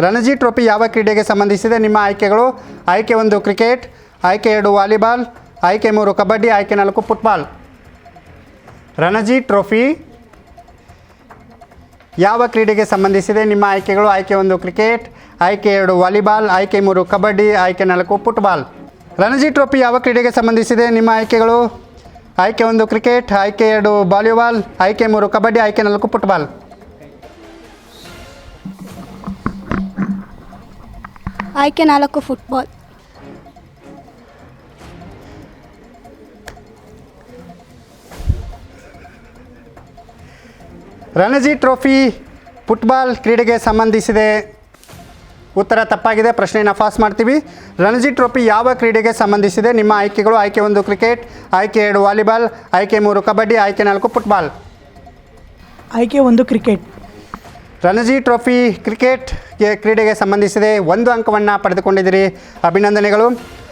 Ranji trophy ಯಾವ ಕ್ರೀಡೆಗೆ ಸಂಬಂಧಿಸಿದೆ? ನಿಮ್ಮ ಆಯ್ಕೆಗಳು ಆಯ್ಕೆ ಒಂದು ಕ್ರಿಕೆಟ್, ಆಯ್ಕೆ ಎರಡು ವಾಲಿಬಾಲ್, ಆಯ್ಕೆ ಮೂರು ಕಬಡ್ಡಿ, ಆಯ್ಕೆ ನಾಲ್ಕು ಫುಟ್ಬಾಲ್. ರಣಜಿ ಟ್ರೋಫಿ ಯಾವ ಕ್ರೀಡೆಗೆ ಸಂಬಂಧಿಸಿದೆ? ನಿಮ್ಮ ಆಯ್ಕೆಗಳು ಆಯ್ಕೆ ಒಂದು ಕ್ರಿಕೆಟ್, ಆಯ್ಕೆ ಎರಡು ವಾಲಿಬಾಲ್, ಆಯ್ಕೆ ಮೂರು ಕಬಡ್ಡಿ, ಆಯ್ಕೆ ನಾಲ್ಕು ಫುಟ್ಬಾಲ್. ರಣಜಿ ಟ್ರೋಫಿ ಯಾವ ಕ್ರೀಡೆಗೆ ಸಂಬಂಧಿಸಿದೆ? ನಿಮ್ಮ ಆಯ್ಕೆಗಳು ಆಯ್ಕೆ ಒಂದು ಕ್ರಿಕೆಟ್, ಆಯ್ಕೆ ಎರಡು ವಾಲಿಬಾಲ್, ಆಯ್ಕೆ ಮೂರು ಕಬಡ್ಡಿ, ಆಯ್ಕೆ ನಾಲ್ಕು ಫುಟ್ಬಾಲ್. ಆಯ್ಕೆ ನಾಲ್ಕು ಫುಟ್ಬಾಲ್ ರಣಜಿ ಟ್ರೋಫಿ ಫುಟ್ಬಾಲ್ ಕ್ರೀಡೆಗೆ ಸಂಬಂಧಿಸಿದೆ. ಉತ್ತರ ತಪ್ಪಾಗಿದೆ ಪ್ರಶ್ನೆಯನ್ನು ಪಾಸ್ ಮಾಡ್ತೀವಿ. ರಣಜಿ ಟ್ರೋಫಿ ಯಾವ ಕ್ರೀಡೆಗೆ ಸಂಬಂಧಿಸಿದೆ? ನಿಮ್ಮ ಆಯ್ಕೆಗಳು ಆಯ್ಕೆ ಒಂದು ಕ್ರಿಕೆಟ್ ಆಯ್ಕೆ ಎರಡು ವಾಲಿಬಾಲ್ ಆಯ್ಕೆ ಮೂರು ಕಬಡ್ಡಿ ಆಯ್ಕೆ ನಾಲ್ಕು ಫುಟ್ಬಾಲ್. ಆಯ್ಕೆ ಒಂದು ಕ್ರಿಕೆಟ್. ರಣಜಿ ಟ್ರೋಫಿ ಕ್ರಿಕೆಟ್ಗೆ ಕ್ರೀಡೆಗೆ ಸಂಬಂಧಿಸಿದೆ. ಒಂದು ಅಂಕವನ್ನು ಪಡೆದುಕೊಂಡಿದ್ದೀರಿ. ಅಭಿನಂದನೆಗಳು.